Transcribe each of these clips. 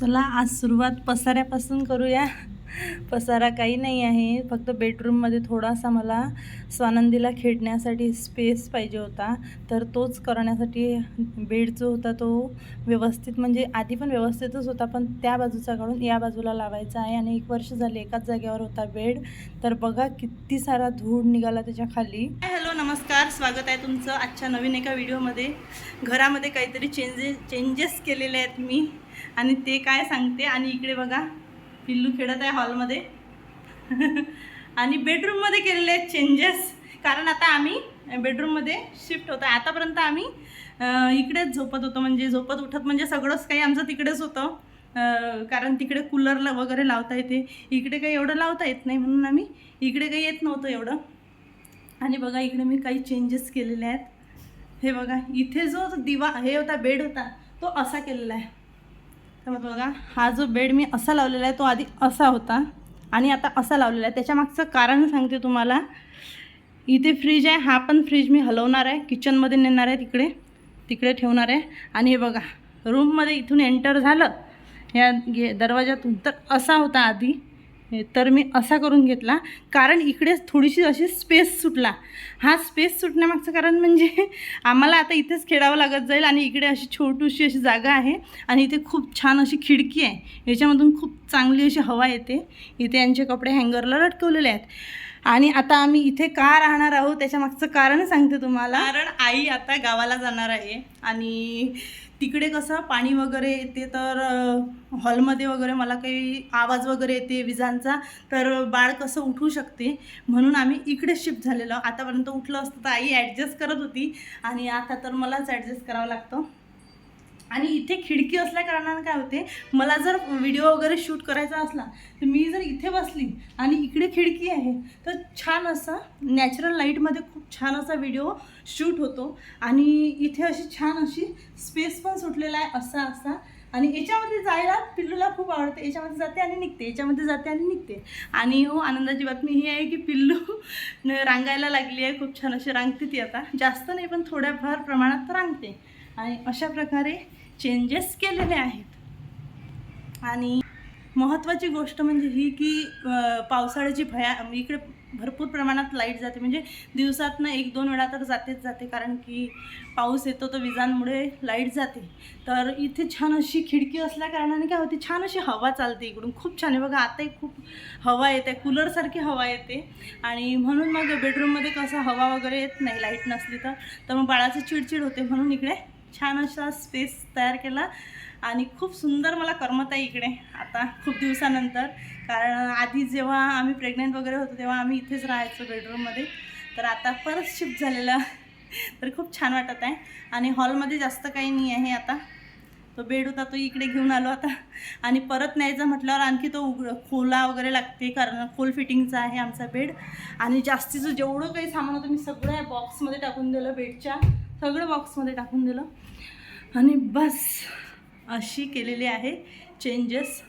चला आज सुरुवात पसाऱ्यापासून करूया. पसारा काही नाही आहे. फक्त बेडरूममध्ये थोडासा मला स्वानंदीला खेळण्यासाठी स्पेस पाहिजे होता. तर तोच करण्यासाठी बेड जो होता तो व्यवस्थित म्हणजे आधी पण व्यवस्थितच होता पण त्या बाजूचा काढून या बाजूला लावायचा आहे. आणि एक वर्ष झाले एकाच जागेवर होता बेड तर बघा किती सारा धूळ निघाला त्याच्याखाली. हॅलो नमस्कार. स्वागत आहे तुमचं आजच्या नवीन एका व्हिडिओमध्ये. घरामध्ये काहीतरी चेंजेस चेंजेस केलेले आहेत मी. आणि ते काय सांगते? आणि इकडे बघा. पिल्लू खेळत आहे हॉलमध्ये. आणि बेडरूममध्ये केलेले आहेत चेंजेस कारण आता आम्ही बेडरूममध्ये शिफ्ट होतो. आतापर्यंत आम्ही इकडेच झोपत होतो. म्हणजे झोपत उठत म्हणजे सगळंच काही आमचं तिकडेच होतं. कारण तिकडे कूलरला वगैरे लावता येते. इकडे काही एवढं लावता येत नाही म्हणून आम्ही इकडे काही येत नव्हतं एवढं. आणि बघा इकडे मी काही चेंजेस केलेले आहेत. हे बघा इथे जो दिवा हे होता बेड होता तो असा केलेला आहे. तर बघा हा जो बेड मी असा लावलेला आहे तो आधी असा होता आणि आता असा लावलेला आहे. त्याच्या मागचं कारण सांगते तुम्हाला. इथे फ्रीज आहे हा पण फ्रीज मी हलवणार आहे. किचनमध्ये नेणार आहे तिकडे. तिकडे ठेवणार आहे. आणि हे बघा रूममध्ये इथून एंटर झालं. या गे दरवाजातून तर असा होता आधी. तर मी असा करून घेतला. कारण इकडे थोडीशी अशी स्पेस सुटला. हा स्पेस सुटण्यामागचं कारण म्हणजे आम्हाला आता इथेच खेळावं लागत जाईल आणि इकडे अशी छोटीशी अशी जागा आहे आणि इथे खूप छान अशी खिडकी आहे. याच्यामधून खूप चांगली अशी हवा येते. इथे यांचे कपडे हँगरला लटकवलेले आहेत. आणि आता आम्ही इथे का राहणार आहोत त्याच्यामागचं कारण सांगते तुम्हाला. कारण आई आता गावाला जाणार आहे आणि तिकडे कसं पाणी वगैरे येते तर हॉलमध्ये वगैरे मला काही आवाज वगैरे येते विजांचा तर बाळ कसं उठू शकते म्हणून आम्ही इकडे शिफ्ट झालेलो. आतापर्यंत उठलं असतं तर आई ॲडजस्ट करत होती आणि आता तर मलाच ॲडजस्ट करावं लागतं. आणि इथे खिडकी असल्या कारणानं काय होते मला जर व्हिडिओ वगैरे शूट करायचा असला तर मी जर इथे बसली आणि इकडे खिडकी आहे तर छान असा नॅचरल लाईटमध्ये खूप छान असा व्हिडिओ शूट होतो. आणि इथे अशी छान अशी स्पेस पण सुटलेला आहे असा असा. आणि याच्यामध्ये जायला पिल्लूला खूप आवडते. याच्यामध्ये जाते आणि निघते याच्यामध्ये जाते आणि निघते. आणि हो आनंदाची बातमी ही आहे की पिल्लू रांगायला लागली आहे. खूप छान अशी रांगते ती आता. जास्त नाही पण थोड्याफार प्रमाणात रांगते. आणि अशा प्रकारे चेंजेस केलेले आहेत. आणि महत्त्वाची गोष्ट म्हणजे ही की पावसाळ्याची भया म्हणजे इकडे भरपूर प्रमाणात लाइट जाते. म्हणजे दिवसातनं एक दोन वेळा तर जातेच जाते. कारण की पाऊस येतो तर विजांमुळे लाइट जाते. तर इथे छान अशी खिडकी असल्या कारणाने काय होते छान अशी हवा चालते इकडून. खूप छान आहे. बघा आताही खूप हवा येते. कूलरसारखी हवा येते. आणि म्हणून मग बेडरूममध्ये कसं हवा वगैरे येत नाही लाइट नसली तर. तर मग बाळाची चिडचिड होते म्हणून इकडे छान असा स्पेस तयार केला. आणि खूप सुंदर मला करमत आहे इकडे. आता खूप दिवसानंतर. कारण आधी जेव्हा आम्ही प्रेग्नेंट वगैरे होतो तेव्हा आम्ही इथेच राहायचो बेडरूममध्ये तर आता परत शिफ्ट झालेलं. तर खूप छान वाटत आहे. आणि हॉलमध्ये जास्त काही नाही आहे आता. तो बेड होता तो इकडे घेऊन आलो आता. आणि परत न्यायचा म्हटल्यावर आणखी तो उघड खोला वगैरे लागते. कारण खोल फिटिंगचा आहे आमचा बेड आणि जास्तीचं जेवढं काही सामान होतं मी सगळं या बॉक्समध्ये टाकून दिलं बेडच्या सगळं बॉक्समध्ये टाकून दिलं. आणि बस अशी केलेली आहे चेंजेस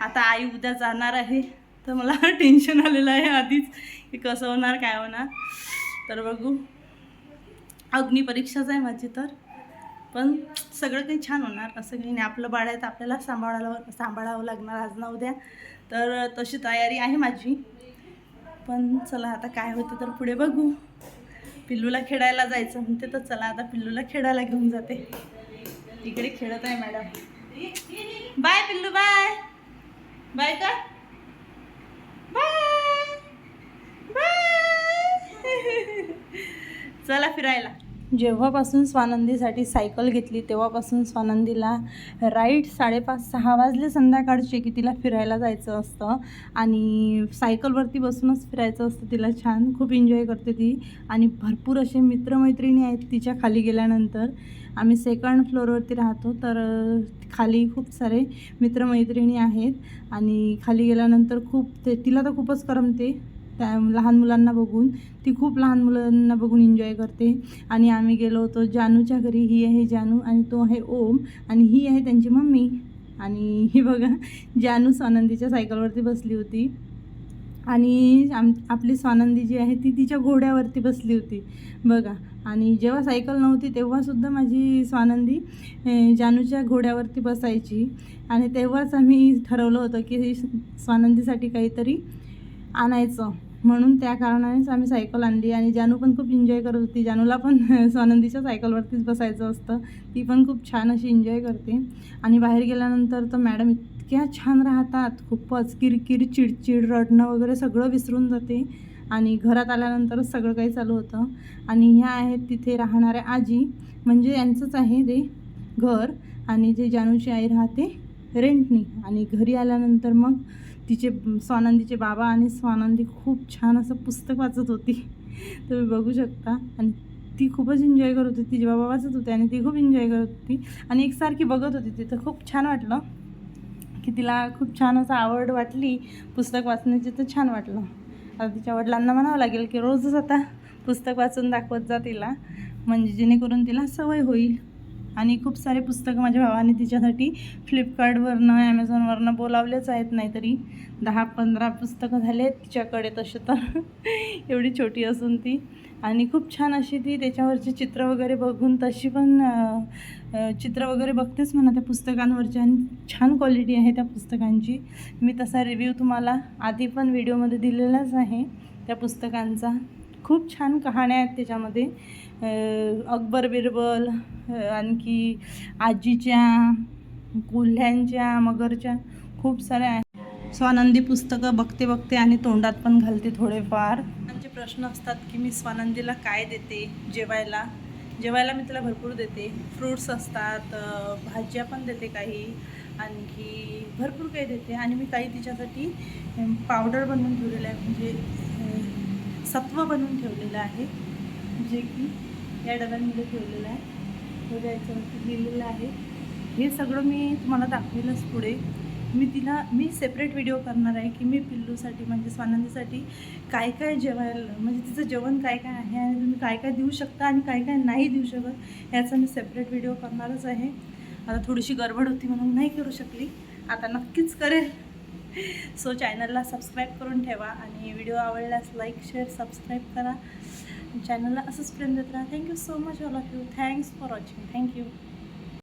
आता आई उद्या जाणार आहे तर मला टेन्शन आलेलं आहे आधीच की कसं होणार काय होणार. तर बघू. अग्निपरीक्षाच आहे माझी तर. पण सगळं काही छान होणार असं काही नाही. आपलं बाळ आहे तर आपल्याला सांभाळावं सांभाळावं लागणार आज ना उद्या. तर तशी तयारी आहे माझी. पण चला आता काय होतं तर पुढे बघू. पिल्लूला खेळायला जायचं म्हणते तर चला आता पिल्लूला खेळायला घेऊन जाते. तिकडे खेळत आहे मॅडम. बाय पिल्लू बाय. बाय का? बाय. बाय. चला फिरायला. जेव्हापासून स्वानंदीसाठी सायकल घेतली तेव्हापासून स्वानंदीला राईट साडेपाच सहा वाजले संध्याकाळचे की तिला फिरायला जायचं असतं. आणि सायकलवरती बसूनच फिरायचं असतं. तिला छान खूप एन्जॉय करते ती. आणि भरपूर असे मित्रमैत्रिणी आहेत तिच्या खाली गेल्यानंतर. आम्ही सेकंड फ्लोअरवरती राहतो तर खाली खूप सारे मित्रमैत्रिणी आहेत. आणि खाली गेल्यानंतर खूप ते तिला तर खूपच करमते. त्या लहान मुलांना बघून ती खूप लहान मुलांना बघून एन्जॉय करते. आणि आम्ही गेलो होतो जानूच्या घरी ही आहे जानू आणि तो आहे ओम आणि ही आहे त्यांची मम्मी. आणि ही बघा जानू स्वानंदीच्या सायकलवरती बसली होती. आणि आम आपली स्वानंदी जी आहे ती तिच्या घोड्यावरती बसली होती. बघा आणि जेव्हा सायकल नव्हती तेव्हासुद्धा माझी स्वानंदी जानूच्या घोड्यावरती बसायची. आणि तेव्हाच आम्ही ठरवलं होतं की स्वानंदीसाठी काहीतरी आणायचं. म्हणून त्या कारणानेच आम्ही सायकल आणली आणि जानू पण खूप एन्जॉय करत होती. जानूला पण स्वानंदीच्या सायकलवरतीच बसायचं असतं. ती पण खूप छान अशी एन्जॉय करते. आणि बाहेर गेल्यानंतर तर मॅडम इतक्या छान राहतात. खूपच किरकिर चिडचिड रडणं वगैरे सगळं विसरून जाते. आणि घरात आल्यानंतरच सगळं काही चालू होतं. आणि ह्या आहेत तिथे राहणाऱ्या आजी. म्हणजे यांचंच आहे ते घर. आणि जे जानूची आई राहते रेंटनी आणि घरी आल्यानंतर मग तिचे स्वानंदीचे बाबा आणि स्वानंदी खूप छान असं पुस्तक वाचत होती. तुम्ही बघू शकता. आणि ती खूपच एन्जॉय करत होती. तिचे बाबा वाचत होते आणि ती खूप एन्जॉय करत होती. आणि एकसारखी बघत होती तिथं खूप छान वाटलं की तिला खूप छान असं आवड वाटली पुस्तक वाचण्याची तर छान वाटलं. आता तिच्या वडिलांना म्हणावं लागेल की रोजच आता पुस्तक वाचून दाखवत जा तिला. म्हणजे जेणेकरून तिला सवय होईल. आणि खूप सारे पुस्तकं माझ्या भावाने तिच्यासाठी फ्लिपकार्टवरनं ॲमेझॉनवरनं बोलावलेच आहेत नाहीतरी. दहा पंधरा पुस्तकं झाले आहेत तिच्याकडे तसे तर. एवढी छोटी असून ती. आणि खूप छान अशी ती त्याच्यावरची चित्र वगैरे बघून तशी पण चित्र वगैरे बघतेच म्हणा त्या पुस्तकांवरची. आणि छान क्वालिटी आहे त्या पुस्तकांची. मी तसा रिव्ह्यू तुम्हाला आधी पण व्हिडिओमध्ये दिलेलाच आहे त्या पुस्तकांचा. खूप छान कहाण्या आहेत त्याच्यामध्ये. अकबर बिरबल आणखी आजीच्या कोल्ह्यांच्या मगरच्या खूप साऱ्या स्वानंदी पुस्तकं बघते बघते आणि तोंडात पण घालते थोडेफार. त्यांचे प्रश्न असतात की मी स्वानंदीला काय देते जेवायला? जेवायला मी तिला भरपूर देते. फ्रूट्स असतात भाज्या पण देते काही. आणखी भरपूर काही देते. आणि मी काही तिच्यासाठी पावडर बनवून ठेवलेलं आहे. म्हणजे सत्व बनवून ठेवलेलं आहे. जे की या डब्यांमध्ये ठेवलेलं आहे. बघा याच्यावरती लिहिलेलं आहे. हे सगळं मी तुम्हाला दाखवेलच पुढे. मी तिला मी सेपरेट व्हिडिओ करणार आहे की मी पिल्लूसाठी म्हणजे स्वानंदीसाठी काय काय जेवायला म्हणजे तिचं जेवण काय काय आहे आणि तुम्ही काय काय देऊ शकता आणि काय काय नाही देऊ शकत याचा मी सेपरेट व्हिडिओ करणारच आहे. आता थोडीशी गडबड होती म्हणून नाही करू शकली. आता नक्कीच करेल. सो चॅनलला सबस्क्राईब करून ठेवा आणि व्हिडिओ आवडल्यास लाईक शेअर सबस्क्राईब करा. चॅनलला असंच प्रेम देत राहा thank you so much all of you thanks for watching thank you